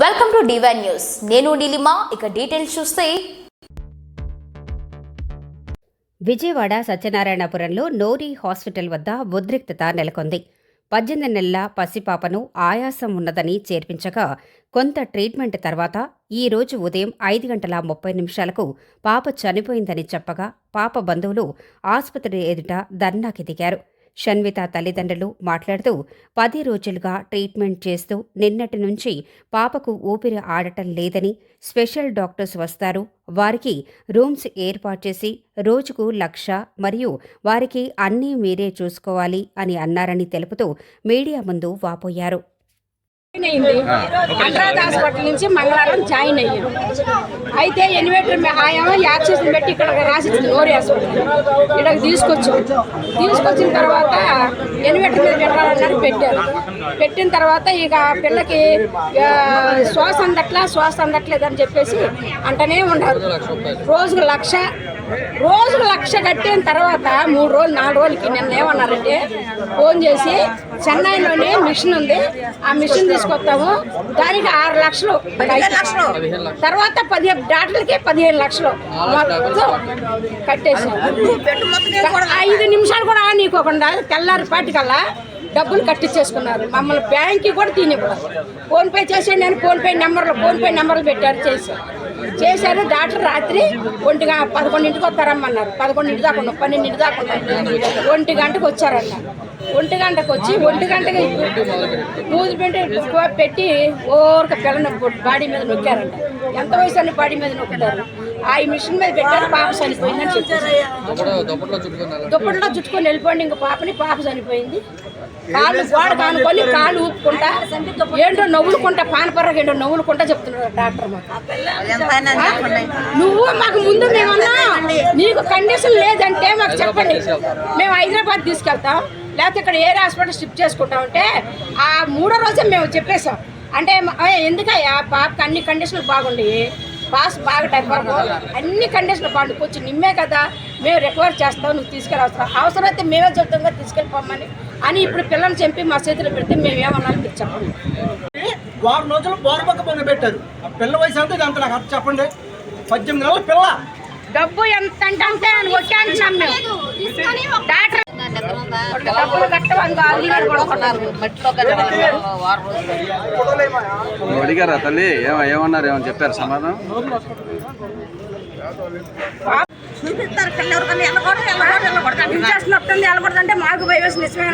Welcome to divine news నేను నీలిమా ఇక details చూస్తే. విజయవాడ సత్యనారాయణపురంలో నోరి హాస్పిటల్ వద్ద ఉద్రిక్తత నెలకొంది. పద్దెనిమిది నెలల పసిపాపను ఆయాసం ఉన్నదని చేర్పించగా కొంత ట్రీట్మెంట్ తర్వాత ఈ రోజు ఉదయం ఐదు గంటల ముప్పై నిమిషాలకు పాప చనిపోయిందని చెప్పగా పాప బంధువులు ఆసుపత్రి ఎదుట ధర్నాకి దిగారు. షన్విత తల్లిదండ్రులు మాట్లాడుతూ పది రోజులుగా ట్రీట్మెంట్ చేస్తూ నిన్నటి నుంచి పాపకు ఊపిరి ఆడటం లేదని స్పెషల్ డాక్టర్స్ వస్తారు. వారికి రూమ్స్ ఏర్పాటు చేసి రోజుకు లక్ష మరియు వారికి అన్నీ మీరే చూసుకోవాలి అని అన్నారని తెలుపుతూ మీడియా ముందు వాపోయారు. అయింది. అనురాధ హాస్పిటల్ నుంచి మంగళవారం జాయిన్ అయ్యాం అయితే ఎనివేటర్ ఆయా యాక్సెస్ పెట్టి ఇక్కడ రాసిచ్చింది నోరి హాస్పిటల్. ఇక్కడికి తీసుకొచ్చాం తీసుకొచ్చిన తర్వాత ఎనివేటర్ మీద పెట్టాలన్నారు పెట్టారు. పెట్టిన తర్వాత ఇక పిల్లకి శ్వాస అందట్లా శ్వాస అందట్లేదని చెప్పేసి అంటనే ఉన్నారు. రోజుకు లక్ష రోజుకు లక్ష కట్టిన తర్వాత మూడు రోజులు నాలుగు రోజులకి నిన్న ఏమన్నారంటే ఫోన్ చేసి చెన్నైలోనే మిషన్ ఉంది. ఆ మిషన్ తీసుకొస్తాము. దానికి ఆరు లక్షలు తర్వాత పదిహేను డాక్టర్లకి పదిహేను లక్షలు మొత్తం కట్టేసాం ఐదు నిమిషాలు కూడా నీకోకుండా తెల్లారి పాటికల్లా డబ్బులు కట్టించేసుకున్నారు. మమ్మల్ని బ్యాంక్కి కూడా తినివ్వడం ఫోన్పే చేసేయండి నేను ఫోన్పే నెంబర్లు ఫోన్పే నెంబర్లు పెట్టారు చేశారు. చేశారు. డాక్టర్ రాత్రి ఒంటిగా పదకొండింటికి వస్తారమ్మన్నారు. పదకొండింటి దాకా ఉన్నాం. పన్నెండింటి దాకా ఉన్నాం. ఒంటి గంటకు వచ్చారంట. ఒంటి గంటకు వచ్చి ఒంటి గంటకి మూజు పెట్టి పెట్టి ఓరక పిల్లని బాడీ మీద నొక్కారంట. ఎంత వయసు అని బాడీ మీద నొక్కుతారు? ఆ మిషన్ మీద పెట్టారు పాప చనిపోయిందని చెప్పారు దుప్పట్లో చుట్టుకొని వెళ్ళిపోండి ఇంక పాపని పాప చనిపోయింది. కాళ్ళు గోడ కానుకొని కాళ్ళు ఊపుకుంటా ఏంటో నవ్వులుకుంటా పానపర్రకి ఏంటో నవ్వులుకుంటా చెప్తున్నారు డాక్టర్ మాకు. నువ్వు మాకు ముందు మేమన్నా నీకు కండిషన్ లేదంటే మాకు చెప్పండి. మేము హైదరాబాద్ తీసుకెళ్తాం లేకపోతే ఇక్కడ ఏ హాస్పిటల్ షిఫ్ట్ చేసుకుంటామంటే ఆ మూడో రోజే మేము చెప్పేశాం. అంటే ఎందుకయ్యా? పాపకి అన్ని కండిషన్లు బాగుండయి పాస్ బాగా టైం అన్ని కండిషన్లు బాగుండి. కొంచెం నిమ్మే కదా. మేము రికవర్ చేస్తాం నువ్వు తీసుకెళ్ళి అవసరం అవసరమైతే మేమే చెప్తాం కదా తీసుకెళ్ళిపోమని అని ఇప్పుడు పిల్లల్ని చంపి మా చేతిలో పెడితే మేము ఏమన్నాలో మీరు చెప్పండి. వారం రోజులు బోరబక్క పొంగ పెట్టారు. ఆ పిల్ల వయసు అంతా ఇది అంత నాకు అర్థం చెప్పండి. పద్దెనిమిది నెలల పిల్ల. డబ్బు ఎంత అంటే అంతే అని వచ్చి అంటున్నాం మేము డాక్టర్ డబ్బులు కట్టమని అడిగారా తల్లి? ఏమ ఏమన్నారు? ఏమని చెప్పారు? సమాధానం? వెళ్ళకూడదంటే మాకు భయం వేసి నిజమే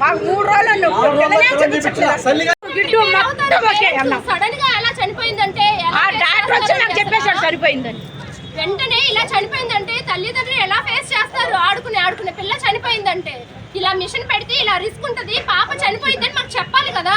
మాకు మూడు రోజులు నువ్వు పిల్లలే చూపించట్లేదు. గిడ్డు మొత్తం ఒకే అన్నాం సడన్గా ఎలా చనిపోయిందంటే ఆ face డాక్టర్ వచ్చి చేస్తారో నాకు చెప్పేశాడు సరిపోయిందని. వెంటనే ఇలా చనిపోయిందంటే తల్లిదండ్రులు ఎలా ఫేస్ చేస్తారు? ఆడుకునే ఆడుకునే పిల్ల చనిపోయిందంటే. ఇలా మిషన్ పెడితే ఇలా రిస్క్ ఉంటది పాప చనిపోయిందని మాకు చెప్పాలి కదా.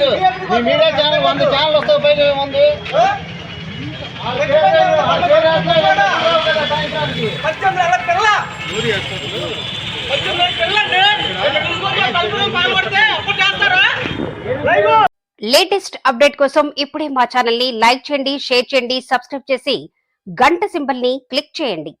కాదు మీ మీడియా ఛానల్ వంద ఛానల్ వస్తే పైన ఏముంది? లేటెస్ట్ అప్డేట్ కోసం ఇప్పుడే మా ఛానల్ని లైక్ చేయండి షేర్ చేయండి సబ్స్క్రైబ్ చేసి గంట సింబల్ని క్లిక్ చేయండి.